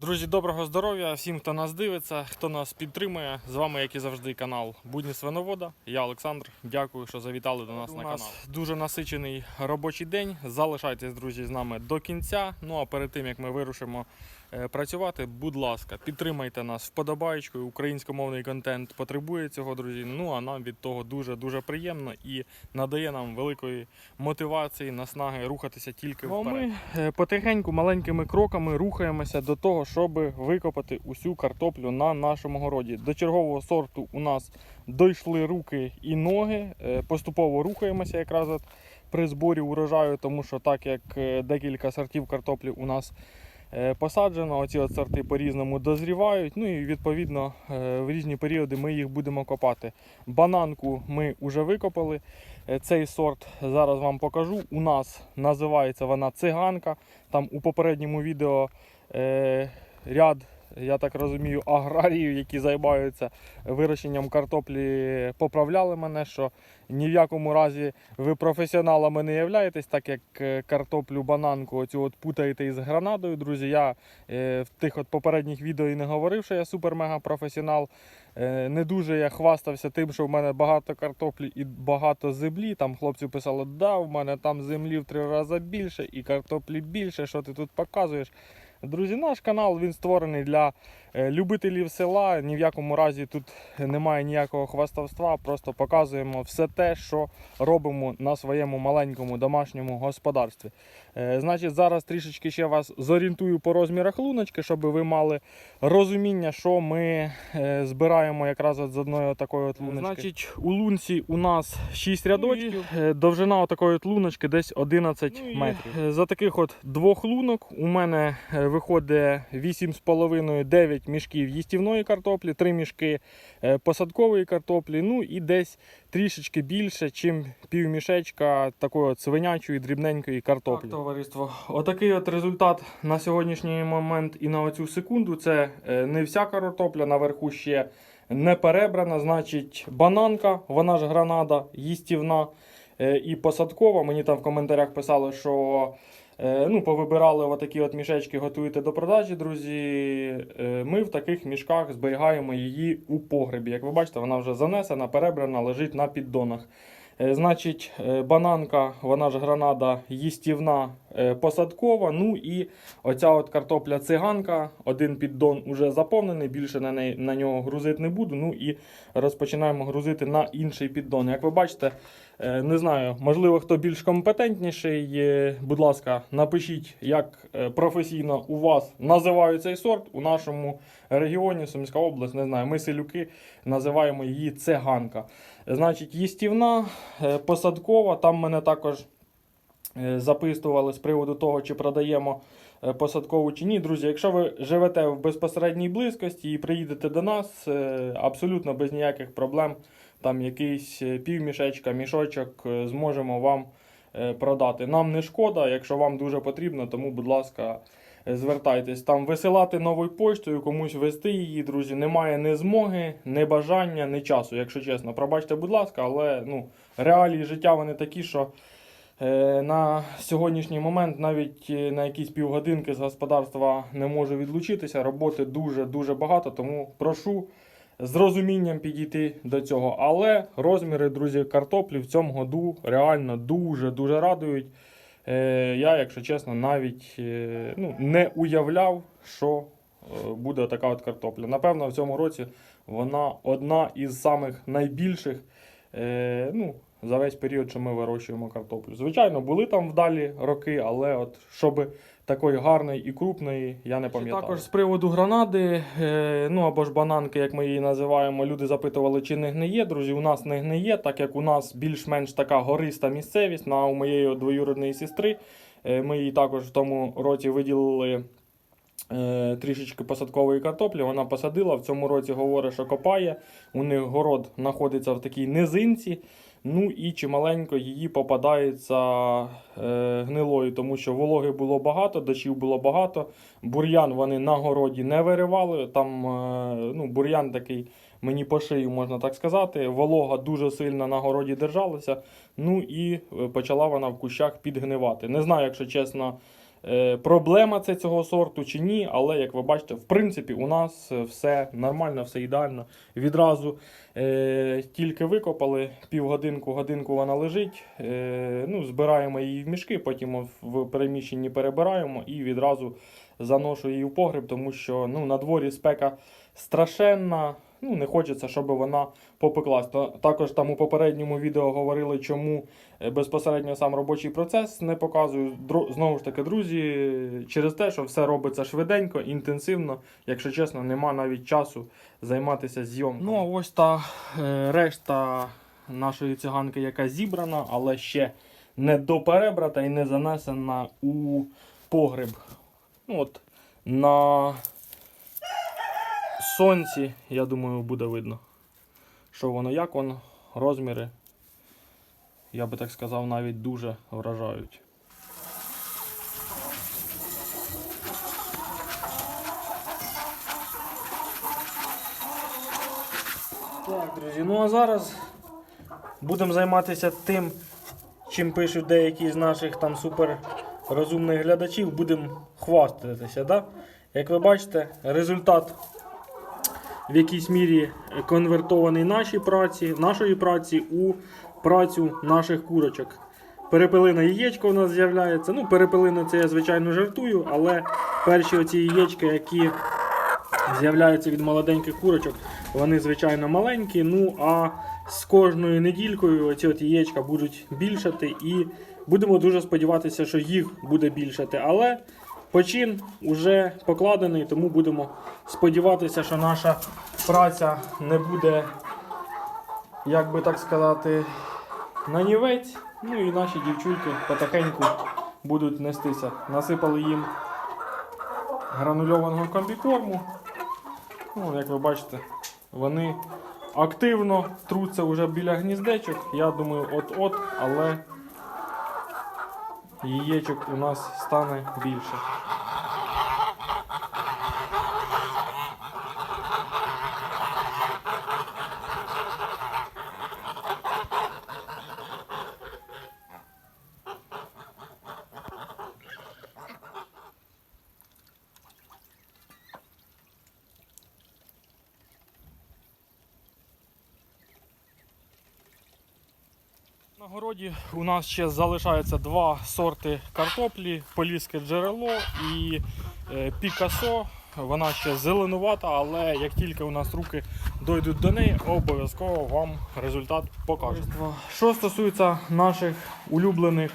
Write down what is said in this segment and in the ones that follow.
Друзі, доброго здоров'я всім, хто нас дивиться, хто нас підтримує. З вами, як і завжди, канал Будні Свиновода. Я Олександр. Дякую, що завітали до нас У на нас канал. Дуже насичений робочий день. Залишайтесь, друзі, з нами до кінця. Ну а перед тим як ми вирушимо працювати, будь ласка, підтримайте нас вподобаєчкою. Українськомовний контент потребує цього, друзі. Ну а нам від того дуже дуже приємно і надає нам великої мотивації, наснаги рухатися тільки Ну, вперед. ми е, потихеньку маленькими кроками рухаємося до того, щоб викопати усю картоплю на нашому городі. До чергового сорту у нас дійшли руки і ноги. Е, Поступово рухаємося якраз от при зборі урожаю, тому що так як е, декілька сортів картоплі у нас е, посаджено, оці сорти по-різному дозрівають. Ну і відповідно е, в різні періоди ми їх будемо копати. Бананку ми вже викопали. Е, Цей сорт зараз вам покажу. У нас називається вона циганка. Там у попередньому відео е, ряд, я так розумію, аграріїв, які займаються вирощенням картоплі, поправляли мене, що ні в якому разі ви професіоналами не являєтесь, так як е, картоплю, бананку оцю от путаєте із гранадою. Друзі, я е, в тих от попередніх відео і не говорив, що я супер-мега професіонал. Е, Не дуже я хвастався тим, що в мене багато картоплі і багато землі. Там хлопці писали, да, в мене там землі в три рази більше і картоплі більше, що ти тут показуєш. Друзі, наш канал він створений для е, любителів села. Ні в якому разі тут немає ніякого хвастовства. Просто показуємо все те, що робимо на своєму маленькому домашньому господарстві. Е, Значить, зараз трішечки ще вас зорієнтую по розмірах луночки, щоб ви мали розуміння, що ми е, збираємо якраз з одної такої от луночки. Значить, у лунці у нас 6 рядочків, Е, довжина такої от луночки десь 11 Ну метрів. За таких от двох лунок у мене виходить 8,5-9 мішків їстівної картоплі, 3 мішки е, посадкової картоплі, ну і десь трішечки більше, чим півмішечка такої свинячої дрібненької картоплі. Так, товариство, отакий от результат на сьогоднішній момент і на оцю секунду. Це е, не вся картопля, наверху ще не перебрана, значить бананка, вона ж гранада, їстівна е, і посадкова. Мені там в коментарях писали, що ну, повибирали отакі от мішечки, готуєте до продажі, друзі. Е, Ми в таких мішках зберігаємо її у погребі. Як ви бачите, вона вже занесена, перебрана, лежить на піддонах. Е, Значить, е, бананка, вона ж гранада їстівна е, посадкова. Ну і оця от картопля циганка, один піддон уже заповнений, більше на, неї, на нього грузити не буду. Ну і розпочинаємо грузити на інший піддон. Як ви бачите, не знаю, можливо, хто більш компетентніший, будь ласка, напишіть, як професійно у вас називають цей сорт. У нашому регіоні, Сумська область, не знаю, ми селюки називаємо її циганка. Значить, їстівна, е, посадкова. Там мене також е, записували з приводу того, чи продаємо е, посадкову чи ні. Друзі, якщо ви живете в безпосередній близькості і приїдете до нас, абсолютно без ніяких проблем, там якийсь півмішечка, мішочок зможемо вам продати. Нам не шкода, якщо вам дуже потрібно, тому, будь ласка. Звертайтесь там висилати новою поштою, комусь вести її, друзі. Немає ні змоги, ні бажання, ні часу, якщо чесно. Пробачте, будь ласка, але ну, реалії життя вони такі, що е, на сьогоднішній момент навіть е, на якісь півгодинки з господарства не можу відлучитися. Роботи дуже-дуже багато, тому прошу з розумінням підійти до цього. Але розміри, друзі, картоплі в цьому году реально дуже-дуже радують. Е, я, якщо чесно, навіть е, ну, не уявляв, що е, буде така от картопля. Напевно, в цьому році вона одна із самих найбільших ну, за весь період, що ми вирощуємо картоплю. Звичайно, були там вдалі роки, але от щоб такої гарної і крупної, я не пам'ятаю. Також з приводу гранади, е, ну або ж бананки, як ми її називаємо, люди запитували, чи не гниє. Друзі, у нас не гниє, так як у нас більш-менш така гориста місцевість на у моєї двоюродної сестри. Е, Ми їй також в тому році виділили е, трішечки посадкової картоплі. Вона посадила. В цьому році говорить, що копає. У них город знаходиться в такій низинці. Ну і чималенько її попадається е, гнилою, тому що вологи було багато, дощів було багато. Бур'ян вони на городі не виривали. Там е, ну, бур'ян такий мені по шию, можна так сказати. Волога дуже сильно на городі держалася. Ну і е, почала вона в кущах підгнивати. Не знаю, якщо чесно, проблема це цього сорту чи ні. Але як ви бачите, в принципі, у нас е, все нормально, все ідеально. Відразу е, тільки викопали півгодинку, годинку вона лежить. Е, ну, збираємо її в мішки, потім в переміщенні перебираємо і відразу заношу її в погріб, тому що ну, на дворі спека страшенна. Ну, не хочеться, щоб вона попеклась. Також там у попередньому відео говорили, чому е, безпосередньо сам робочий процес не показую. Знову ж таки, друзі, через те, що все робиться швиденько, інтенсивно, якщо чесно, нема навіть часу займатися зйомкою. Ну, а ось та е, решта нашої циганки, яка зібрана, але ще не доперебрата і не занесена у погреб. Ну, от, на сонці, я думаю, буде видно, що воно, як воно, розміри, я би так сказав, навіть дуже вражають. Так, друзі, ну а зараз будемо займатися тим, чим пишуть деякі з наших там супер глядачів, будемо хвастатися. Да? Як ви бачите, результат в якійсь мірі конвертований нашій праці, нашої праці у працю наших курочок. Перепелине яєчко у нас з'являється. Ну, перепелине це я звичайно жартую, але перші оці яєчка, які з'являються від молоденьких курочок, вони звичайно маленькі. Ну а з кожною недількою оці от яєчка будуть більшати і будемо дуже сподіватися, що їх буде більшати. Але почин уже покладений, тому будемо сподіватися, що наша праця не буде, як би так сказати, нанівець. Ну і наші дівчульки потихеньку будуть нестися. Насипали їм гранульованого комбікорму. Ну, як ви бачите, вони активно труться вже біля гніздечок. Я думаю, от-от, але яєчок у нас стане більше. На городі у нас ще залишаються два сорти картоплі: Поліське джерело і е, Пікасо. Вона ще зеленувата, але як тільки у нас руки дойдуть до неї, обов'язково вам результат покажуть. Що стосується наших улюблених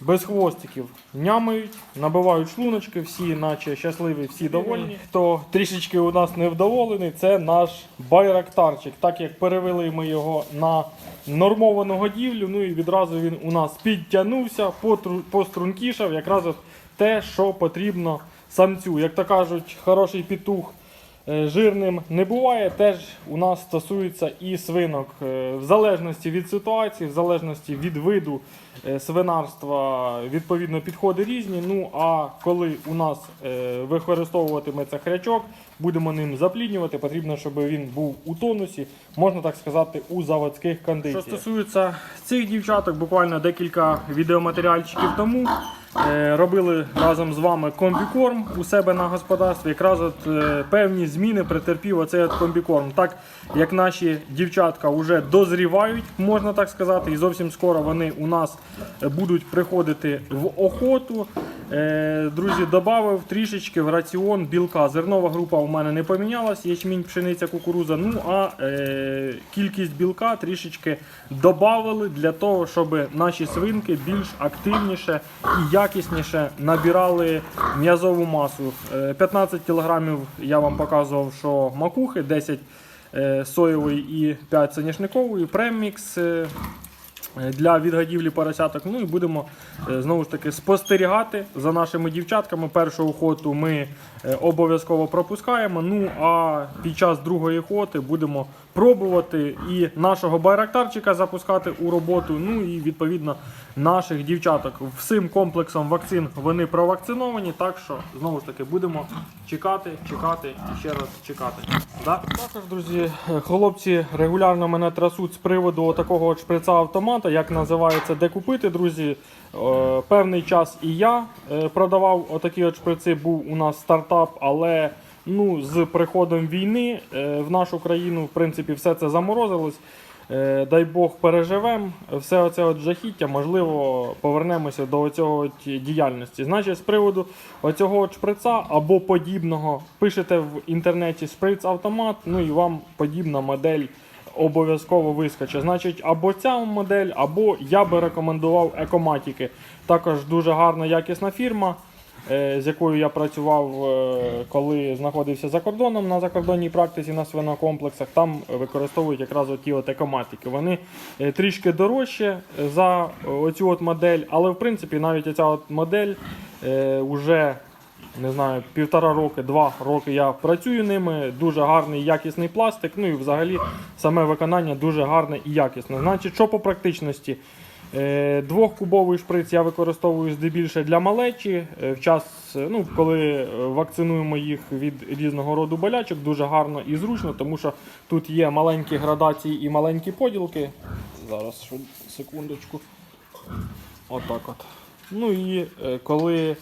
безхвостиків, нямають, набивають шлуночки, всі наче щасливі, всі довольні. Хто трішечки у нас невдоволений, це наш байрактарчик. Так як перевели ми його на нормовану годівлю, ну і відразу він у нас підтягнувся, пострункішав, якраз от те, що потрібно самцю. Як то кажуть, хороший петух е, жирним не буває, теж у нас стосується і свинок. Е, В залежності від ситуації, в залежності від виду е, свинарства, відповідно, підходи різні. Ну а коли у нас е, використовуватиметься хрячок, будемо ним запліднювати, потрібно, щоб він був у тонусі, можна так сказати, у заводських кондиціях. Що стосується цих дівчаток, буквально декілька відеоматеріальчиків тому е, робили разом з вами комбікорм у себе на господарстві. Якраз от е, певні зміни претерпів оцей от комбікорм. Так як наші дівчатка вже дозрівають, можна так сказати, і зовсім скоро вони у нас е, будуть приходити в охоту. Е, Друзі, додав трішечки в раціон білка. Зернова група у мене не помінялась, ячмінь, пшениця, кукуруза. Ну а е, кількість білка трішечки додали для того, щоб наші свинки більш активніше і якісніше набирали м'язову масу. Е, 15 кг я вам показував, що макухи, 10 е, соєвої і 5 соняшникової, премікс. Е, для відгадівлі поросяток. Ну і будемо е, знову ж таки спостерігати за нашими дівчатками. Першу охоту ми е, обов'язково пропускаємо. Ну а під час другої охоти будемо пробувати і нашого байрактарчика запускати у роботу. Ну і відповідно наших дівчаток. Всім комплексом вакцин вони провакциновані. Так що знову ж таки будемо чекати, чекати і ще раз чекати. Да? Також, друзі, хлопці регулярно мене трасуть з приводу такого шприца автомата, як називається, де купити, друзі. Е, Певний час і я е, продавав отакі от шприци. Був у нас стартап, але ну, з приходом війни е, в нашу країну, в принципі, все це заморозилось. Е, Дай Бог переживемо все оце от жахіття, можливо, повернемося до цього діяльності. Значить, з приводу оцього шприца або подібного, пишете в інтернеті шприц-автомат, ну і вам подібна модель обов'язково вискочить. Значить, або ця модель, або я би рекомендував екоматіки. Також дуже гарна якісна фірма. Е, З якою я працював, е, коли знаходився за кордоном на закордонній практиці на свинокомплексах, там використовують якраз оті от екоматики. Вони е, трішки дорожче за оцю от модель, але в принципі навіть оця от модель е, уже не знаю, півтора роки, два роки я працюю ними. Дуже гарний якісний пластик. Ну і взагалі саме виконання дуже гарне і якісне. Значить, що по практичності? Е, Двохкубовий шприц я використовую здебільше для малечі. Е, В час, е, ну, коли вакцинуємо їх від різного роду болячок, дуже гарно і зручно, тому що тут є маленькі градації і маленькі поділки. Зараз секундочку. Отак от. Ну і коли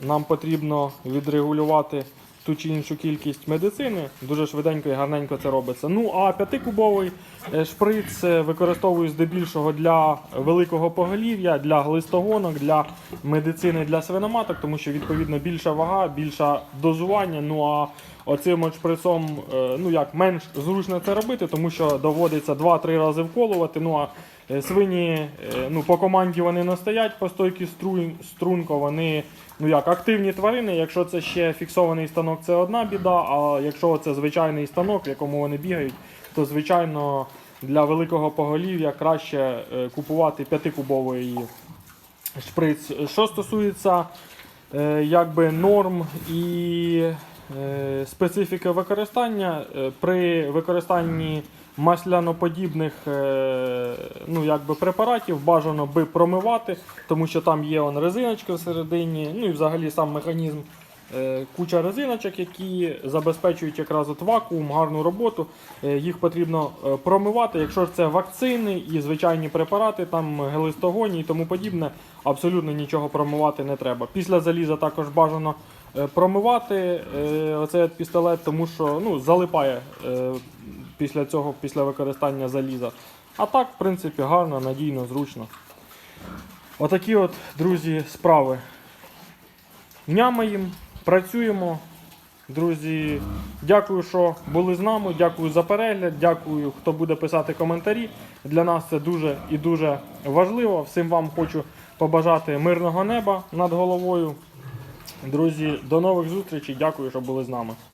нам потрібно відрегулювати ту чи іншу кількість медицини, дуже швиденько і гарненько це робиться. Ну а п'ятикубовий е, шприц е, використовую здебільшого для великого поголів'я, для глистогонок, для медицини для свиноматок, тому що відповідно більша вага, більше дозування. Ну а оцим от шприцом е, ну як менш зручно це робити, тому що доводиться 2-3 рази вколувати. Ну а Е, Свині е, ну, по команді вони не стоять по стойці струн, струнко, вони ну як активні тварини. Якщо це ще фіксований станок, це одна біда. А якщо це звичайний станок, в якому вони бігають, то звичайно для великого поголів'я краще купувати п'ятикубовий шприц. Що стосується якби норм і е, специфіки використання, е, при використанні масляноподібних е, ну, якби препаратів бажано би промивати, тому що там є он, резиночки всередині, ну і взагалі сам механізм. Куча резиночок, які забезпечують якраз от вакуум, гарну роботу. Їх потрібно промивати. Якщо ж це вакцини і звичайні препарати, там гелистогоні і тому подібне, абсолютно нічого промивати не треба. Після заліза також бажано промивати е, оцей пістолет, тому що ну, залипає е, після цього, після використання заліза. А так, в принципі, гарно, надійно, зручно. Отакі от, друзі, справи. Нямаємо, працюємо. Друзі, дякую, що були з нами. Дякую за перегляд. Дякую, хто буде писати коментарі. Для нас це дуже і дуже важливо. Всім вам хочу побажати мирного неба над головою. Друзі, до нових зустрічей. Дякую, що були з нами.